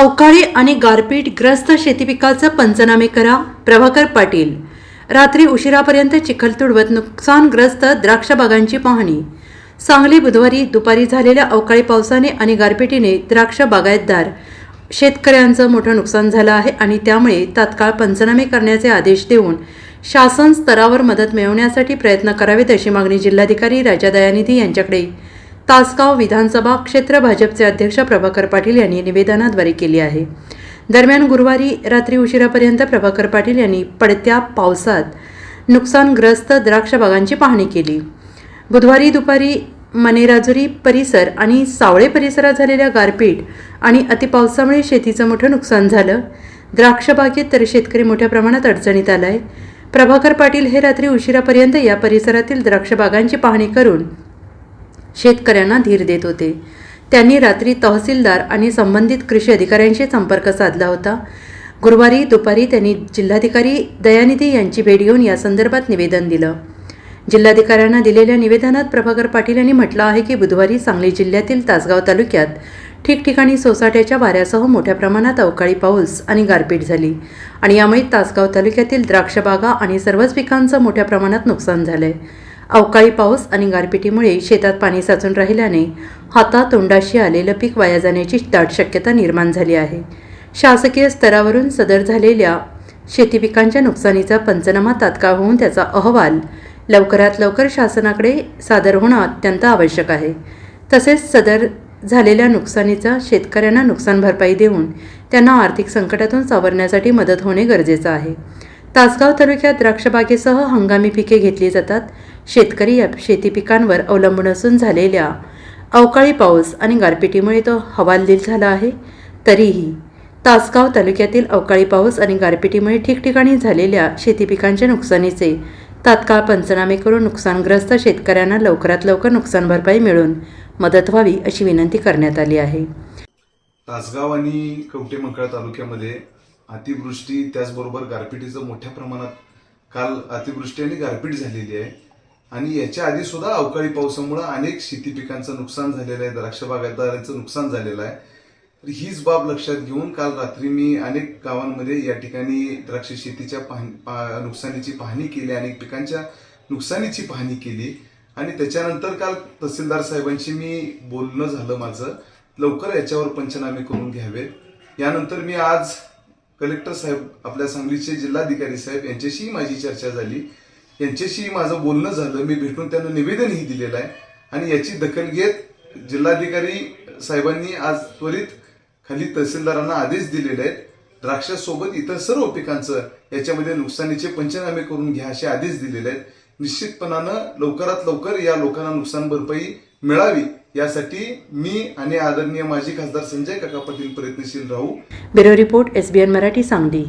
अवकाळी आणि गारपीट ग्रस्त शेतीपिकाचं पंचनामे करा प्रभाकर पाटील. रात्री उशिरापर्यंत चिखलतुडवत नुकसानग्रस्त द्राक्ष बागांची पाहणी. सांगली बुधवारी दुपारी झालेल्या अवकाळी पावसाने आणि गारपिटीने द्राक्ष बागायतदार शेतकऱ्यांचं मोठं नुकसान झालं आहे आणि त्यामुळे तात्काळ पंचनामे करण्याचे आदेश देऊन शासन स्तरावर मदत मिळवण्यासाठी प्रयत्न करावेत अशी मागणी जिल्हाधिकारी राजा दयानिधी यांच्याकडे. तासगाव विधानसभा क्षेत्र भाजपचे अध्यक्ष प्रभाकर पाटील यांनी निवेदनाद्वारे केली आहे. दरम्यान गुरुवारी रात्री उशिरापर्यंत प्रभाकर पाटील यांनी पडत्या पावसात नुकसानग्रस्त द्राक्ष बागांची पाहणी केली. बुधवारी दुपारी मनेराजुरी परिसर आणि सावळे परिसरात झालेल्या गारपीट आणि अतिपावसामुळे शेतीचं मोठं नुकसान झालं. द्राक्षबागेत तर शेतकरी मोठ्या प्रमाणात अडचणीत आला आहे प्रभाकर पाटील हे रात्री उशिरापर्यंत या परिसरातील द्राक्षबागांची पाहणी करून शेतकऱ्यांना धीर देत होते. त्यांनी रात्री तहसीलदार आणि संबंधित कृषी अधिकाऱ्यांशी संपर्क साधला होता. गुरुवारी दुपारी त्यांनी जिल्हाधिकारी दयानिधी यांची भेट घेऊन या संदर्भात निवेदन दिलं. जिल्हाधिकाऱ्यांना दिलेल्या निवेदनात प्रभाकर पाटील यांनी म्हटलं आहे की बुधवारी सांगली जिल्ह्यातील तासगाव तालुक्यात ठिकठिकाणी सोसाट्याच्या वाऱ्यासह मोठ्या प्रमाणात अवकाळी पाऊस आणि गारपीट झाली आणि यामुळे तासगाव तालुक्यातील द्राक्षबागा आणि सर्वच पिकांचं मोठ्या प्रमाणात नुकसान झालं आहे अवकाळी पाऊस आणि गारपिटीमुळे शेतात पाणी साचून राहिल्याने हातातोंडाशी आलेलं पीक वाया जाण्याची दाट शक्यता निर्माण झाली आहे. शासकीय स्तरावरून सदर झालेल्या शेती पिकांच्या नुकसानीचा पंचनामा तात्काळ होऊन त्याचा अहवाल लवकरात लवकर शासनाकडे सादर होणं अत्यंत आवश्यक आहे. तसेच सदर झालेल्या नुकसानीचा शेतकऱ्यांना नुकसान भरपाई देऊन त्यांना आर्थिक संकटातून सावरण्यासाठी मदत होणे गरजेचं आहे. तासगाव तालुक्यात द्राक्षबागेसह हंगामी पिके घेतली जातात. शेतकरी या शेती पिकांवर अवलंबून असून झालेल्या अवकाळी पाऊस आणि गारपिटीमुळे तो हवालदिल झाला आहे. तरीही तासगाव तालुक्यातील अवकाळी पाऊस आणि गारपिटीमुळे ठिकठिकाणी झालेल्या शेती पिकांच्या नुकसानीचे तात्काळ पंचनामे करून नुकसानग्रस्त शेतकऱ्यांना लवकरात लवकर नुकसान भरपाई मिळून मदत व्हावी अशी विनंती करण्यात आली आहे. तासगाव आणि कवटे मंकळा तालुक्यामध्ये अतिवृष्टी त्याचबरोबर गारपिटीचं मोठ्या प्रमाणात काल अतिवृष्टी आणि गारपीट झालेली आहे. आणि याच्या आधी सुद्धा अवकाळी पावसामुळे अनेक शेती पिकांचं नुकसान झालेलं आहे द्राक्ष बागायतदारांचं नुकसान झालेलं आहे. तर हीच बाब लक्षात घेऊन काल रात्री मी अनेक गावांमध्ये या ठिकाणी द्राक्ष शेतीच्या पाहणी पा- नुकसानीची पाहणी केली अनेक पिकांच्या नुकसानीची पाहणी केली. आणि त्याच्यानंतर काल तहसीलदार साहेबांशी मी बोलणं झालं माझं. लवकर याच्यावर पंचनामे करून घ्यावेत. यानंतर मी आज कलेक्टर साहेब आपल्या सांगलीचे जिल्हाधिकारी साहेब यांच्याशीही माझी चर्चा झाली. यांच्याशी माझं बोलणं झालं. मी भेटून त्यांना निवेदनही दिलेलं आहे. आणि याची दखल घेत जिल्हाधिकारी साहेबांनी आज त्वरित खाली तहसीलदारांना आदेश दिलेले आहेत. द्राक्षासोबत इतर सर्व पिकांचं याच्यामध्ये नुकसानीचे पंचनामे करून घ्या असे आदेश दिलेले आहेत. निश्चितपणानं लवकरात लवकर या लोकांना नुकसान भरपाई मिळावी यासाठी मी आणि आदरणीय माजी खासदार संजय काका पाटील प्रयत्नशील राहू. Bureau report S B N Marathi Sangli.